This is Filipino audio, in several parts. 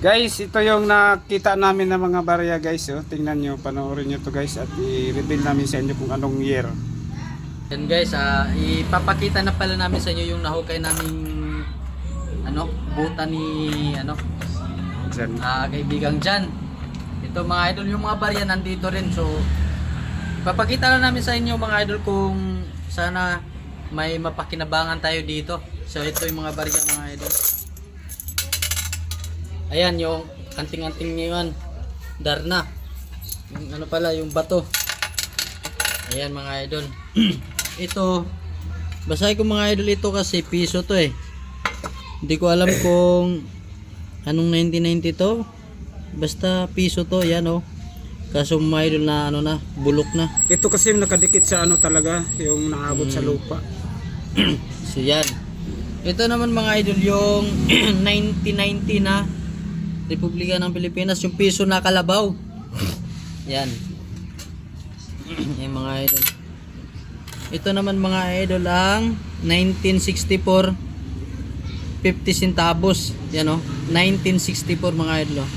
Guys, ito yung nakita namin ng mga barya guys. Oh. Tingnan nyo, panoorin nyo to guys at i-reveal namin sa inyo kung anong year. Yan guys, ah, ipapakita na pala namin sa inyo yung nahukay naming ano, buta ni ano, Diyan. ah, kaibigang Jan. Ito mga idol, yung mga barya nandito rin. So, papakita lang namin sa inyo mga idol kung sana may mapakinabangan tayo dito. So, ito yung mga barya mga idol. Ayan, yung anting-anting niya yun. Darna. Yung ano pala, yung bato. Ayan mga idol. ito, basahin ko mga idol ito kasi piso to eh. Hindi ko alam kung anong 1990 to. Basta piso to, yan oh. Kaso mga idol na ano na, bulok na. Ito kasi nakadikit sa ano talaga, yung naabot sa lupa. So yan. Ito naman mga idol yung 1990 na Republika ng Pilipinas, yung piso na kalabaw. yan. Yan mga idol. Ito naman mga idol ang 1964 50 centavos. Yan oh. 1964 mga idol oh.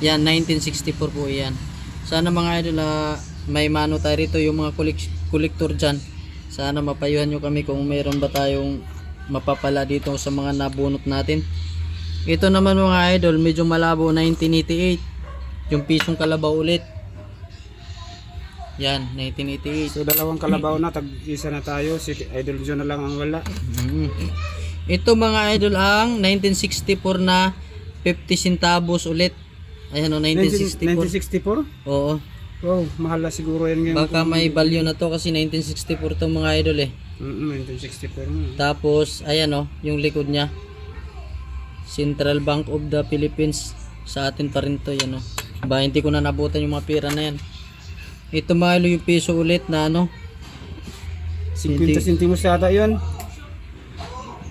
Yan 1964 po yan. Sana mga idol ah, may mano tayo rito yung mga kolektor dyan. Sana mapayuhan nyo kami kung mayroon ba tayong mapapala dito sa mga nabunot natin. Ito naman mga idol, medyo malabo 1988. Yung pisong kalabaw ulit. Yan, 1988. So dalawang kalabaw na, tag-isa na tayo. Si Idol John na lang ang wala. Mm. Ito mga idol ang 1964 na 50 centavos ulit. Ayan o, 1964. 1964? Oo. Wow, mahal na siguro yan ngayon. Baka may value na to kasi 1964 to mga idol eh. Mm, 1964 na. Tapos, ayan o, yung likod niya. Central Bank of the Philippines. Sa atin pa rin to, yan o. Ba, hindi ko na nabutan yung mga pira na yan. Ito idol, yung piso ulit na ano, 50 centimos yata yun.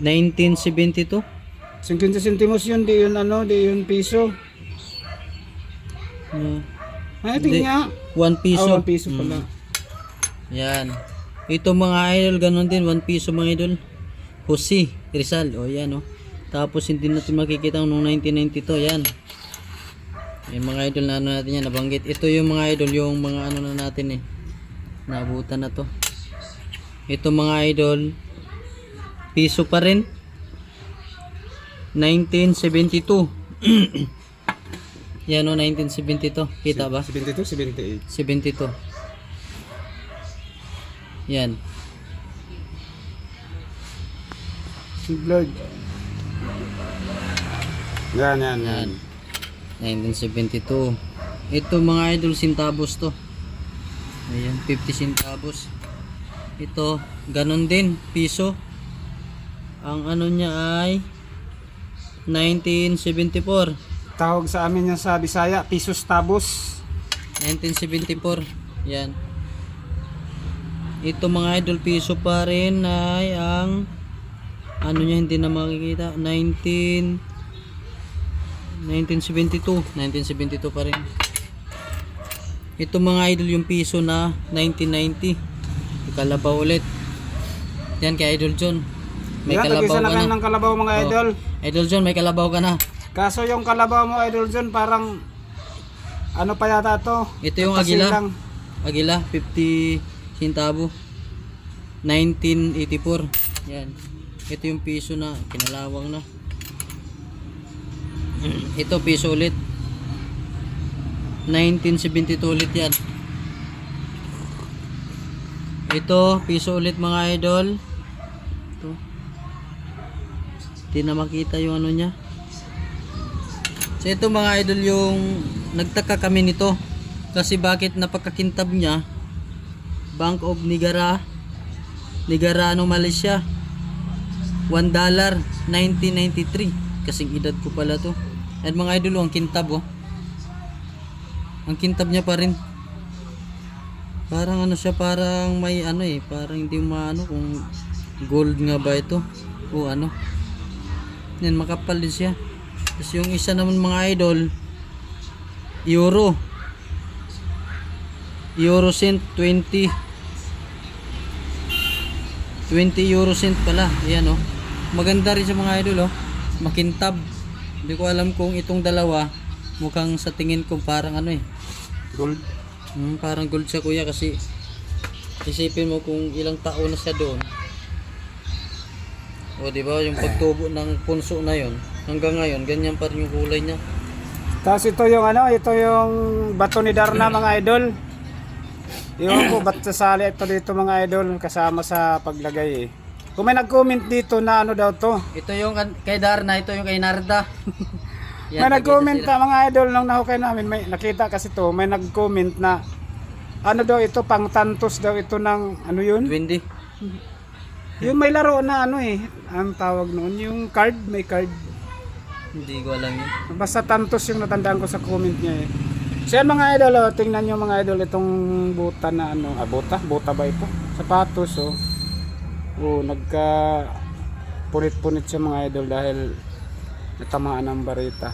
1972. 50 centimos yun, di yun ano, di yun piso. Ay, ito Hindi. nga. 1 piso. Ah, 1 piso pala. Yan. Ito mga idol, ganun din, 1 piso mga idol. Jose Rizal, o yan o. Tapos hindi natin makikita nung 1992, yan. Yung mga idol na ano natin yan, nabanggit. Ito yung mga idol, yung mga ano na natin eh. Naabutan na to. Ito mga idol, piso pa rin. 1972. yan o, 1972. Kita ba? 72, 78. 72. Yan. Si Vlog. Yan, yan, yan. Yan. 1972. Ito mga idol, centavos to. Ayan, 50 centavos. Ito, ganun din, piso. Ang ano niya ay 1974. Tawag sa amin yan sa Bisaya, pisos tabos. 1974. Yan. Ito mga idol piso pa rin ay ang ano niya hindi na makikita 19 1972 1972 pa rin ito mga idol yung piso na 1990 kalabaw ulit yan kay idol John may yan, kalabaw ka na ng kalabaw mga Oh. idol. idol John may kalabaw ka na Kaso yung kalabaw mo, Idol John, parang ano pa yata to? ito yung agila lang. Agila, 50 centavo. 1984. Yan. Ito yung piso na kinalawang na. Ito piso ulit. 1972 ulit yan. Ito piso ulit mga idol. Ito. Hindi na makita yung ano niya. So ito mga idol yung nagtaka kami nito. Kasi bakit napakakintab niya Bank of Nigara Nigarano, Malaysia 1 dollar 1993 kasing edad ko pala to. At mga idol ang kintab oh. Ang kintab niya pa rin. Parang ano siya parang may ano eh. Parang hindi maano kung gold nga ba ito o ano. Yan makapal din siya. Tapos yung isa naman mga idol euro. Euro cent 20 20 euro cent pala. Ayan oh maganda rin sa mga idol oh makintab. Hindi ko alam kung itong dalawa mukhang sa tingin ko parang ano eh. Gold. Hmm, parang gold siya kuya kasi isipin mo kung ilang taon na siya doon. O di ba yung pagtubo ng punso na yon hanggang ngayon ganyan pa rin yung kulay niya. Tapos ito yung ano, ito yung bato ni Darna mga idol. Iwan ko ba't sasali ito dito mga idol kasama sa paglagay eh. Kung may nag-comment dito na ano daw to. Ito yung kay Darna, ito yung kay Narda. may nag-comment na mga idol nung nahukay namin, may nakita kasi to, may nag-comment na ano daw ito, pang tantos daw ito ng ano yun? Windy. Yung may laro na ano eh, ang tawag noon, yung card, may card. Hindi ko alam yun. Basta tantos yung natandaan ko sa comment niya eh. So yan mga idol, oh, tingnan nyo mga idol itong buta na ano, ah buta? Buta ba ito? Sapatos oh. Oh, nagka punit-punit siya mga idol dahil natamaan ng barita.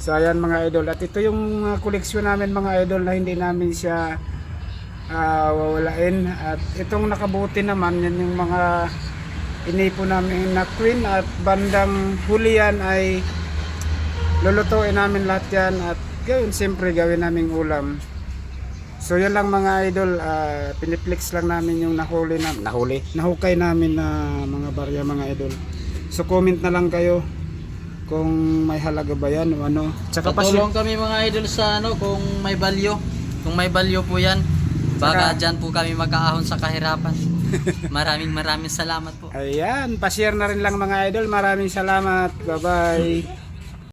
So ayan mga idol, at ito yung mga koleksyon namin mga idol na hindi namin siya ah, wawalain. At itong nakabuti naman, yan yung mga inipo namin na queen at bandang huli yan ay lulutuin namin lahat yan at gawin siyempre gawin naming ulam so yun lang mga idol. Ah, piniplex lang namin yung nahuli na nahuli? Nahukay namin na mga barya mga idol. So comment na lang kayo kung may halaga ba yan o ano. Tsaka pa Patulong kami mga idol sa ano kung may balyo. Kung may balyo po yan, baka Saka- dyan po kami magkaahon sa kahirapan. maraming maraming salamat po. ayan pa-share na rin lang mga idol. Maraming salamat. Bye bye